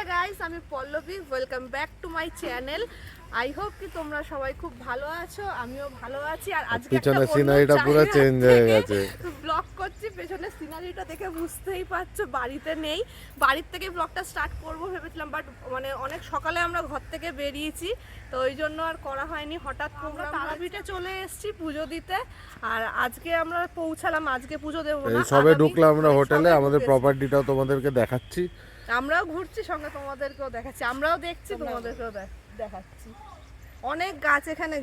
হ্যাঁ গাইস আমি Pallavi welcome back to my channel I hope কি তোমরা সবাই খুব ভালো আছো আমিও ভালো আছি। আর আজকে পিছনে সিনারিটা পুরো change হয়ে গেছে। ব্লগ করছি। পেছনে সিনারিটা দেখে বুঝতেই পারছ বাড়িতে নেই। বাড়ির থেকে ব্লগটা স্টার্ট করব ভেবেছিলাম বাট মানে অনেক সকালে আমরা ঘর থেকে বেরিয়েছি তো ওই জন্য আর করা হয়নি। হঠাৎ আমরা তারাপীঠে চলে এসেছি পুজো দিতে আর আজকে আমরা পৌঁছালাম আজকে পুজো দেবো না। সবে ঢুকলাম আমরা হোটেলে আমাদের ঢুকেছি। প্রপার্টিটাও তোমাদেরকে দেখাচ্ছি। আমরাও ঘুরছি সঙ্গে তোমাদেরকেও দেখাচ্ছি। আমরাও দেখছি তোমাদেরকেও দেখাচ্ছি। অনেক গাছ এখানে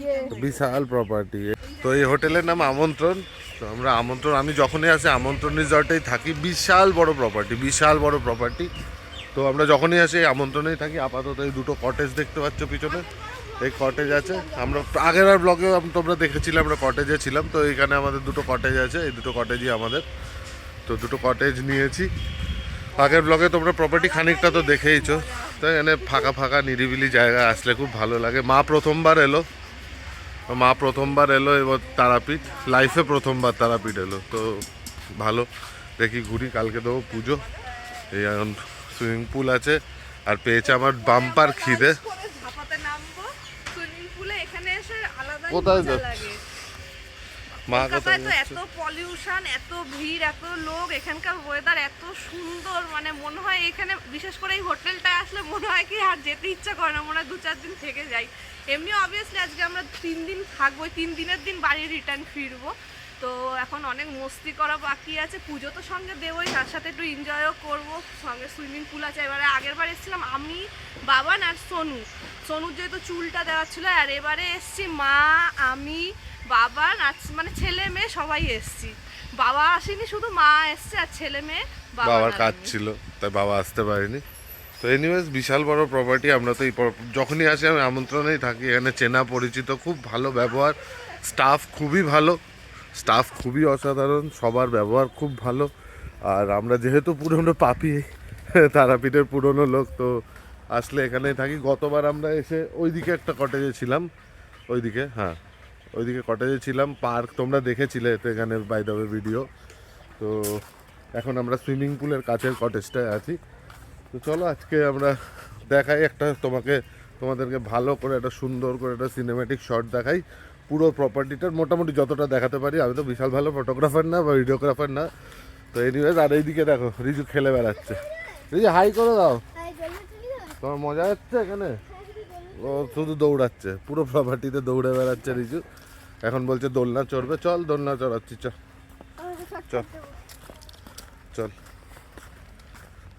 ইয়ে। বিশাল প্রপার্টি তো এই হোটেলের নাম আমন্ত্রণ। তো আমরা আমন্ত্রণ আমি যখনই আসি আমন্ত্রণ রিসর্টেই থাকি। বিশাল বড় প্রপার্টি বিশাল বড় প্রপার্টি তো আমরা যখনই আসি এই আমন্ত্রণেই থাকি। আপাতত এই দুটো কটেজ দেখতে পাচ্ছ পিছনে। এই কটেজ আছে। আমরা আগের আর ব্লগে তোমরা দেখেছিলে আমরা কটেজে ছিলাম। তো এখানে আমাদের দুটো কটেজ আছে। এই দুটো কটেজই আমাদের। তো দুটো কটেজ নিয়েছি। আগের ব্লগে তোমরা প্রপার্টি খানিকটা তো দেখেইছো। তো এখানে ফাঁকা ফাঁকা নিরিবিলি জায়গা আসলে খুব ভালো লাগে। মা প্রথমবার এলো। মা প্রথমবার এলো এবার তারাপীঠ। লাইফে প্রথমবার তারাপীঠ এলো। তো ভালো। দেখি ঘুরি কালকে দেবো পুজো। এই এখন সুইমিং পুল আছে। আর পেয়েছে আমার বাম্পার খিদে। করে ঝাপাতে নামবো। সুইমিং পুলে এখানে এসে আলাদা কোথায় যাচ্ছ? কলকাতায় তো এত পলিউশন এত ভিড় এত লোক এখানকার ওয়েদার এত সুন্দর মানে মনে হয় এখানে বিশেষ করে এই হোটেলটায় আসলে মনে হয় কি আর যেতে ইচ্ছা করে না মনে হয় দু চার দিন থেকে যাই। এমনি অবভিয়াসলি আজকে আমরা তিন দিন থাকব তিন দিনের দিন বাড়ি রিটার্ন ফিরবো। তো এখন অনেক মস্তি করা বাকি আছে পুজো তো সঙ্গে দেবোই তার সাথে একটু এনজয়ও করব সঙ্গে সুইমিং পুল আছে। এবারে আগের বার এসেছিলাম আমি বাবান আর সোনু। সোনুর যেহেতু চুলটা দেওয়া ছিল আর এবারে এসছি মা আমি বাবা আর মানে ছেলে মেয়ে সবাই এসছি। বাবা আসেনি শুধু মা এসছে আর ছেলে মেয়ে বাবার কাজ ছিল তাই বাবা আসতে পারেনি। তো এনিওয়েজ বিশাল বড় প্রপার্টি আমরা তো এই যখনই আসি আমি আমন্ত্রণেই থাকি। এখানে চেনা পরিচিত খুব ভালো ব্যবহার। স্টাফ খুবই ভালো। স্টাফ খুবই অসাধারণ সবার ব্যবহার খুব ভালো। আর আমরা যেহেতু পুরনো পাপি তারাপীঠের পুরনো লোক তো আসলে এখানেই থাকি। গতবার আমরা এসে ওইদিকে একটা কটেজে ছিলাম। ওইদিকে হ্যাঁ। ওইদিকে কটেজে ছিলাম পার্ক তোমরা দেখেছিলে তো এখানে বাই দ্য ভিডিও তো এখন আমরা সুইমিং পুলের কাছের কটেজটায় আছি। তো চলো আজকে আমরা দেখাই একটা তোমাকে তোমাদেরকে ভালো করে একটা সুন্দর করে একটা সিনেম্যাটিক শট দেখাই। পুরো প্রপার্টিটার মোটামুটি যতটা দেখাতে পারি আমি তো বিশাল ভালো ফটোগ্রাফার না বা ভিডিওগ্রাফার না। তো এনিওয়েজ আর এইদিকে দেখো রিজু খেলে বেড়াচ্ছে। রিজু হাই করে দাও। তোমার মজা হচ্ছে এখানে? ও শুধু দৌড়াচ্ছে, পুরো প্রপার্টিতে দৌড়ে বেড়াচ্ছে রিজু। এখন বলছে, দোলনা চড়বে, চল দোলনা চড়াচ্ছি, চল। চল। চল।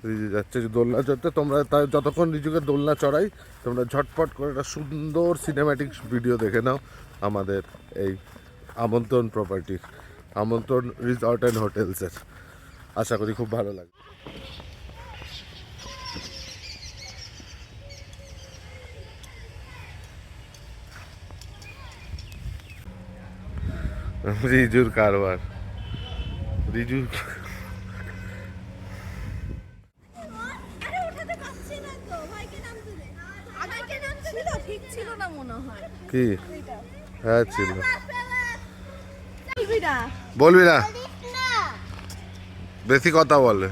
রিজু যাচ্ছে, দোলনা চড়তে। তোমরা তাই যতক্ষণ রিজুকে দোলনা চড়াই, তোমরা ঝটপট করে একটা সুন্দর সিনেম্যাটিক ভিডিও দেখে নাও আমাদের এই আমন্ত্রণ প্রপার্টির আমন্ত্রণ রিসর্ট অ্যান্ড হোটেলসের আশা করি খুব ভালো লাগবে রিজুর কারবার রিজু আরে ওঠাতে পারছি না তো ভাইকে নামতে দে আগেরকে নামতে ছিল ঠিক ছিল না কারবার। হয় কি? হ্যাঁ ছিল। বলবি না বেশি কথা বলে।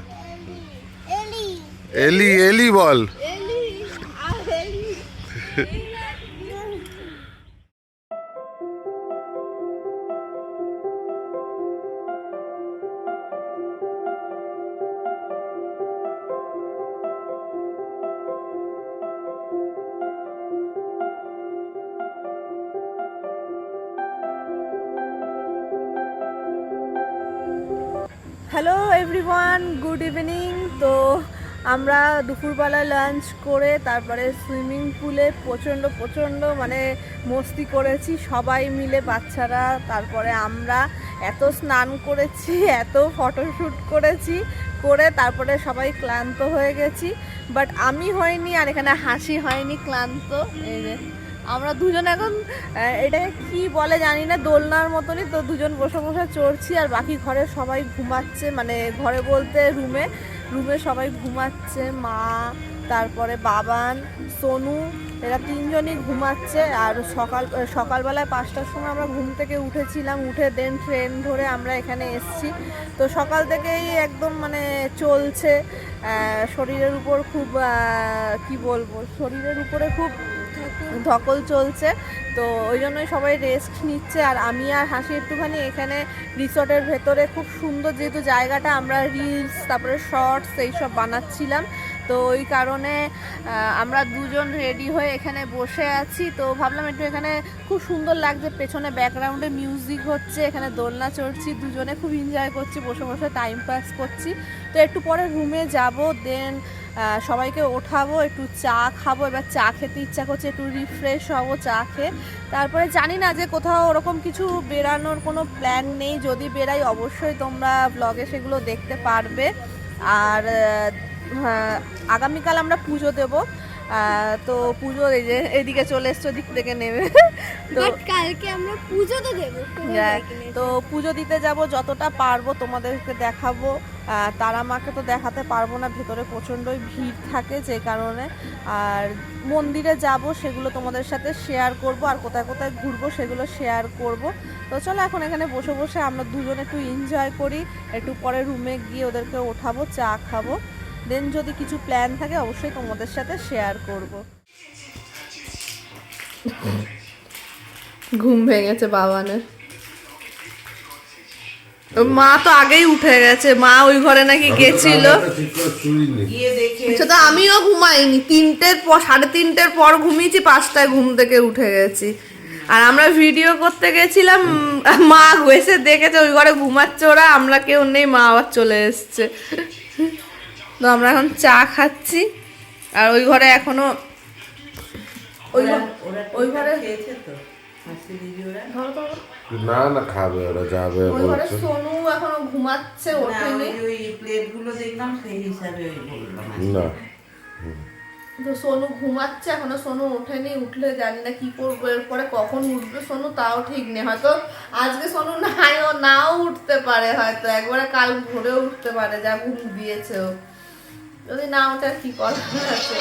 এলি এলি এলি বল হ্যালো এভরিওয়ান গুড ইভিনিং তো আমরা দুপুরবেলা লাঞ্চ করে তারপরে সুইমিং পুলে প্রচণ্ড প্রচণ্ড মানে মস্তি করেছি। সবাই মিলে বাচ্চারা, তারপরে আমরা এত স্নান করেছি, এত ফটোশ্যুট করেছি, করে তারপরে সবাই ক্লান্ত হয়ে গেছি। বাট আমি হয়নি আর এখানে হাসি হয়নি, ক্লান্ত। এই আমরা দুজন এখন এটাকে কি বলে জানি না, দোলনার মতনই তো দুজন বসে বসে চড়ছি আর বাকি ঘরে সবাই ঘুমাচ্ছে মানে ঘরে বলতে রুমে রুমে সবাই ঘুমাচ্ছে, মা, তারপরে বাবান, সোনু, এরা তিনজনই ঘুমাচ্ছে আর সকাল, সকালবেলায় পাঁচটার সময় আমরা ঘুম থেকে উঠেছিলাম, উঠে দেন ট্রেন ধরে আমরা এখানে এসছি। তো সকাল থেকেই একদম মানে চলছে শরীরের উপর খুব কি বলব, শরীরের উপরে খুব ধকল চলছে। তো ওই জন্যই সবাই রেস্ট নিচ্ছে। আর আমি আর হাসি একটুখানি এখানে রিসর্টের ভেতরে খুব সুন্দর যেহেতু জায়গাটা আমরা রিলস তারপরে শর্টস এইসব বানাচ্ছিলাম। তো ওই কারণে আমরা দুজন রেডি হয়ে এখানে বসে আছি। তো ভাবলাম একটু এখানে খুব সুন্দর লাগছে। পেছনে ব্যাকগ্রাউন্ডে মিউজিক হচ্ছে, এখানে দোলনা চড়ছি, দুজনে খুব এনজয় করছি, বসে বসে টাইম পাস করছি। তো একটু পরে রুমে যাব দেন সবাইকে ওঠাবো একটু চা খাব এবার চা খেতে ইচ্ছা করছে একটু রিফ্রেশ হব চা খেয়ে। তারপরে জানি না যে কোথাও ওরকম কিছু বেরানোর কোনো প্ল্যান নেই যদি বেরাই অবশ্যই তোমরা ব্লগে সেগুলো দেখতে পারবে। আর হ্যাঁ, আগামীকাল আমরা পুজো দেবো। তো পুজো এই যে এদিকে চলে এসছো দিক থেকে নেবে তো কালকে আমরা পুজো তো দেবো। তো পুজো দিতে যাব যতটা পারব তোমাদেরকে দেখাবো। তারা মাকে তো দেখাতে পারব না ভেতরে প্রচণ্ডই ভিড় থাকে যে কারণে। আর মন্দিরে যাব সেগুলো তোমাদের সাথে শেয়ার করব আর কোথায় কোথায় ঘুরবো সেগুলো শেয়ার করব। তো চলো এখন এখানে বসে বসে আমরা দুজনে একটু এনজয় করি একটু পরে রুমে গিয়ে ওদেরকে ওঠাবো চা খাব। দেন যদি কিছু প্ল্যান থাকে অবশ্যই তোমাদের সাথে শেয়ার করব। ঘুম ভেঙেছে বাবানের। মা তো আগেই উঠে গেছে। মা ওই ঘরে নাকি গেছিল। সেটা আমিও ঘুমাইনি। তিনটের পর সাড়ে তিনটের পর ঘুমিয়েছি পাঁচটায় ঘুম থেকে উঠে গেছি। আর আমরা ভিডিও করতে গেছিলাম মা এসে দেখেছে ওই ঘরে ঘুমাচ্ছে ওরা আমরা কেউ নেই মা আবার চলে এসছে। তো আমরা এখন চা খাচ্ছি। আর ওই ঘরে এখনও ওই ঘরে ধরো, ধরো। না না খাবে ওরা যাবে বলছে। সোনু এখনও ঘুমাচ্ছে না, ওই- ওই প্লেটগুলো দেখলাম সেই হিসাবে ওই বললাম আর কি। না। তো সোনু ঘুমাচ্ছে এখনও সোনু ওঠেনি উঠলে জানি না কি করব এরপরে কখন উঠবে সোনু তাও ঠিক নেই। হয়তো আজকে সোনু নাই ও নাও উঠতে পারে হয়তো একবারে কাল ভোরেও উঠতে পারে যা ঘুম দিয়েছে ও। যদি না ওটা কি করার আছে?